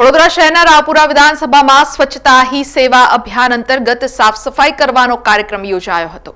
વડોદરા શહેરના રાવપુરા વિધાનસભામાં સ્વચ્છતા હી સેવા અભિયાન અંતર્ગત સાફ સફાઈ કરવાનો કાર્યક્રમ યોજાયો હતો.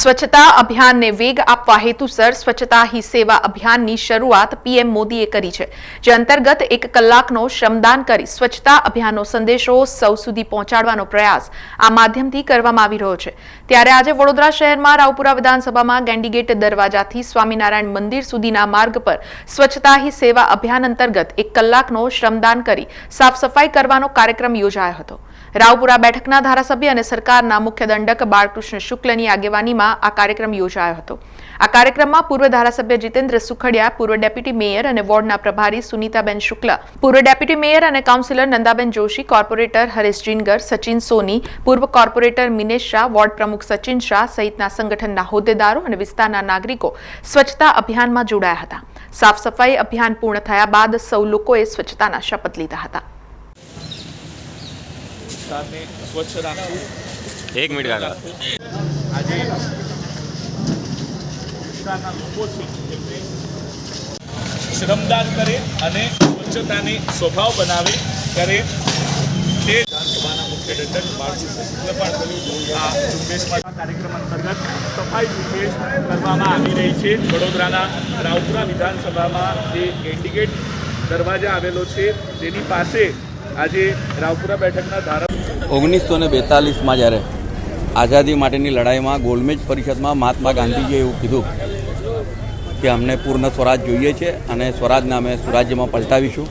સ્વચ્છતા અભિયાનને વેગ આપવા હેતુસર સ્વચ્છતા હી સેવા અભિયાનની શરૂઆત પીએમ મોદીએ કરી છે, જે અંતર્ગત એક કલાકનો શ્રમદાન કરી સ્વચ્છતા અભિયાનનો સંદેશો સૌ સુધી પહોંચાડવાનો પ્રયાસ આ માધ્યમથી કરવામાં આવી રહ્યો છે. ત્યારે આજે વડોદરા શહેરમાં રાવપુરા વિધાનસભામાં ગેન્ડીગેટ દરવાજાથી સ્વામિનારાયણ મંદિર સુધીના માર્ગ પર સ્વચ્છતા હી સેવા અભિયાન અંતર્ગત એક કલાકનો શ્રમદાન કરી સાફ સફાઈ કરવાનો કાર્યક્રમ યોજાયો હતો. રાવપુરા બેઠકના ધારાસભ્ય અને સરકારના મુખ્ય દંડક બાળકૃષ્ણ શુક્લની આગેવાનીમાં આ કાર્યક્રમ યોજાયો હતો. આ કાર્યક્રમમાં પૂર્વ ધારાસભ્ય જીતેન્દ્ર સુખડિયા પૂર્વ ડેપ્યુટી મેયર અને વોર્ડના પ્રભારી સુનીતાબેન શુક્લા પૂર્વ ડેપ્યુટી મેયર અને કાઉન્સિલર નંદાબેન જોશી કોર્પોરેટર હરેશ જીનગર સચિન સોની પૂર્વ કોર્પોરેટર મિનેશ શાહ વોર્ડ પ્રમુખ સચિન શાહ સહિતના સંગઠનના હોદ્દેદારો અને વિસ્તારના નાગરિકો સ્વચ્છતા અભિયાનમાં જોડાયા હતા. સાફ સફાઈ અભિયાન પૂર્ણ થયા બાદ સૌ લોકોએ સ્વચ્છતાના શપથ લીધા હતા. એક મિનિટ આજે વિસ્તારના લોકો છે. એમને શ્રમદાન કરે અને સ્વચ્છતાને સ્વભાવ બનાવે કરે તે વિધાનસભાના મુખ્ય દંડક બાળકૃષ્ણ પણ કર્યું આ ઝુંબેશમાં કાર્યક્રમ અંતર્ગત સફાઈ ઝુંબેશ કરવામાં આવી રહી છે. વડોદરાના રાવપુરા વિધાનસભામાં જે એન્ડિકેટ દરવાજા આવેલો છે તેની પાસે આજે રાવપુરા બેઠકના ધારા ઓગણીસો ને બેતાલીસમાં જ્યારે આઝાદી માટેની લડાઈમાં ગોલમેજ પરિષદમાં મહાત્મા ગાંધીજીએ એવું કીધું કે અમને પૂર્ણ સ્વરાજ જોઈએ છે અને સ્વરાજને અમે સુરાજ્યમાં પલટાવીશું.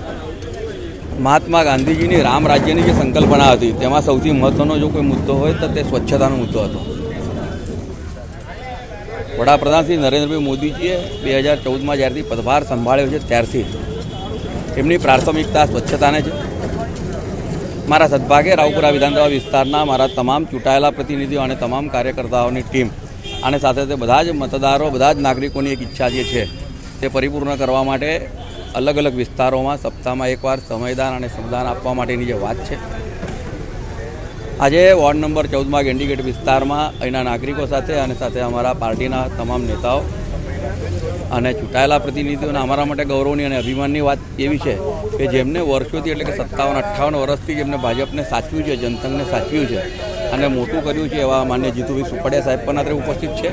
મહાત્મા ગાંધીજીની રામ રાજ્યની જે સંકલ્પના હતી, તેમાં સૌથી મહત્ત્વનો જો કોઈ મુદ્દો હોય તો તે સ્વચ્છતાનો મુદ્દો હતો. વડાપ્રધાન શ્રી નરેન્દ્રભાઈ મોદીજીએ બે હજાર ચૌદમાં જ્યારથી પદભાર સંભાળ્યો છે, ત્યારથી એમની પ્રાથમિકતા સ્વચ્છતાને છે. મારા સદભાગે રાવપુરા વિધાનસભા વિસ્તારના મારા તમામ ચૂંટાયેલા પ્રતિનિધિઓ અને તમામ કાર્યકર્તાઓની ટીમ અને સાથે સાથે બધા જ મતદારો, બધા જ નાગરિકોની એક ઈચ્છા જે છે તે પરિપૂર્ણ કરવા માટે અલગ અલગ વિસ્તારોમાં સપ્તાહમાં એકવાર સમયદાન અને સમદાન આપવા માટેની જે વાત છે. આજે વોર્ડ નંબર ચૌદમાં ગેન્ડીગેટ વિસ્તારમાં અહીંના નાગરિકો સાથે અને સાથે અમારા પાર્ટીના તમામ નેતાઓ અને ચૂંટાયેલા પ્રતિનિધિઓને અમારા માટે ગૌરવની અને અભિમાનની વાત એવી છે કે જેમને વર્ષોથી એટલે કે સત્તાવન, અઠ્ઠાવન વર્ષથી જેમને ભાજપને સાચવ્યું છે જનસંઘને સાચવ્યું છે અને મોટું કર્યું છે એવા માન્ય જીતુભાઈ સુપડિયા સાહેબ પણ અત્યારે ઉપસ્થિત છે.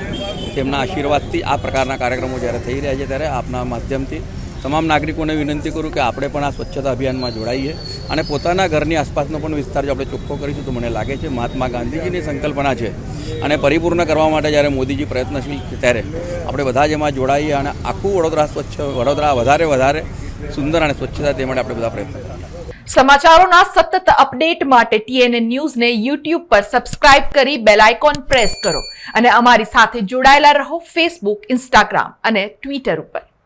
તેમના આશીર્વાદથી આ પ્રકારના કાર્યક્રમો જ્યારે થઈ રહ્યા છે ત્યારે આપના માધ્યમથી તમામ નાગરિકોને વિનંતી કરું કે આપણે પણ આ સ્વચ્છતા અભિયાનમાં જોડાઈએ. અને પોતાના ઘરની આસપાસનો પણ વિસ્તાર જો આપણે ચોખ્ખો કરીશું તો મને લાગે છે મહાત્મા ગાંધીજીની સંકલ્પના છે. અને પરિપૂર્ણ કરવા માટે જ્યારે મોદીજી પ્રયત્નશીલ છે ત્યારે આપણે બધા જ એમાં જોડાઈએ અને આખું વડોદરા સ્વચ્છ, વડોદરા વધારે વધારે સુંદર અને સ્વચ્છતા તે માટે આપણે બધા પ્રયત્ન કરીએ. સમાચારોના સતત અપડેટ માટે ટીએનએ ન્યૂઝને યુટ્યુબ પર સબસ્ક્રાઇબ કરી બેલ આઇકોન પ્રેસ કરો અને અમારી સાથે જોડાયેલા રહો ફેસબુક, ઇન્સ્ટાગ્રામ અને ટ્વિટર ઉપર.